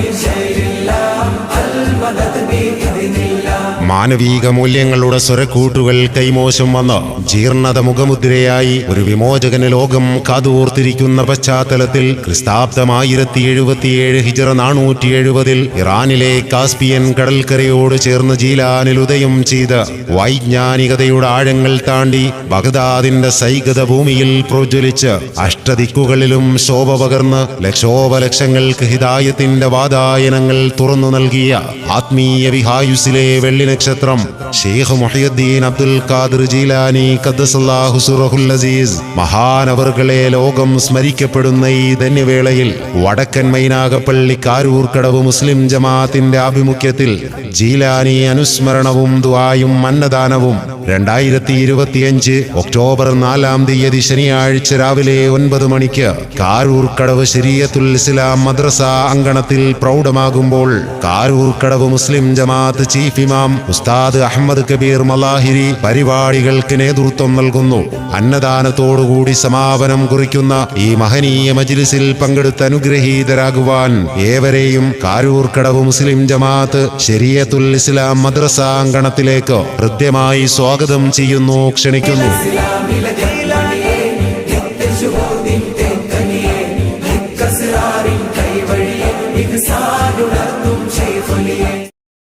من شير الله البلد بإذن الله മാനവീക മൂല്യങ്ങളുടെ സ്വരക്കൂട്ടുകൾ കൈമോശം വന്ന് ജീർണത മുഖമുദ്രയായി ഒരു വിമോചകന് ലോകം കാതോർത്തിരിക്കുന്ന പശ്ചാത്തലത്തിൽ ക്രിസ്താബ്ദം ആയിരത്തി എഴുപത്തിയേഴ് ഹിജറ നാനൂറ്റി എഴുപതിൽ ഇറാനിലെ കാസ്പിയൻ കടൽക്കരയോട് ചേർന്ന് ജീലാനിൽ ഉദയം ചെയ്ത് വൈജ്ഞാനികതയുടെ ആഴങ്ങൾ താണ്ടി ബഗ്ദാദിന്റെ സൈകത ഭൂമിയിൽ പ്രോജ്വലിച്ച് അഷ്ടദിക്കുകളിലും ശോഭ പകർന്ന് ലക്ഷോപലക്ഷങ്ങൾക്ക് ഹിതായത്തിന്റെ വാതായനങ്ങൾ തുറന്നു നൽകിയ ആത്മീയ വിഹായുസിലെ വെള്ളി നക്ഷത്രം. ഷെയ്ഖ് മുഹിയുദ്ദീൻ അബ്ദുൽ ഖാദിർ ജീലാനി അസീസ്. മഹാനവറുകളെ ലോകം സ്മരിക്കപ്പെടുന്ന ഈ ധന്യവേളയിൽ വടക്കൻ മൈനാകപ്പള്ളി കാരൂർക്കടവ് മുസ്ലിം ജമാഅത്തിന്റെ ആഭിമുഖ്യത്തിൽ ജീലാനി അനുസ്മരണവും ദ്വായും അന്നദാനവും രണ്ടായിരത്തി ഇരുപത്തിയഞ്ച് ഒക്ടോബർ നാലാം തീയതി ശനിയാഴ്ച രാവിലെ ഒൻപത് മണിക്ക് കാരൂർക്കടവ് ശരീയത്തുൽ ഇസ്ലാം മദ്രസ അങ്കണത്തിൽ പ്രൗഢമാകുമ്പോൾ കാരൂർക്കടവ് മുസ്ലിം ജമാഅത്ത് ചീഫ് ഇമാം ഉസ്താദ് അഹമ്മദ് കബീർ മലാഹിരി പരിപാടികൾക്ക് നേതൃത്വം നൽകുന്നു. അന്നദാനത്തോടുകൂടി സമാപനം കുറിക്കുന്ന ഈ മഹനീയ മജ്ലിസിൽ പങ്കെടുത്ത് അനുഗ്രഹീതരാകുവാൻ ഏവരെയും കാരൂർക്കടവ് മുസ്ലിം ജമാഅത്ത് ശരീയത്തുൽ ഇസ്ലാം മദ്രസ അങ്കണത്തിലേക്ക് ഹൃദ്യമായി സ്വാഗതം സ്വാഗതം ചെയ്യുന്നു ക്ഷണിക്കുന്നു.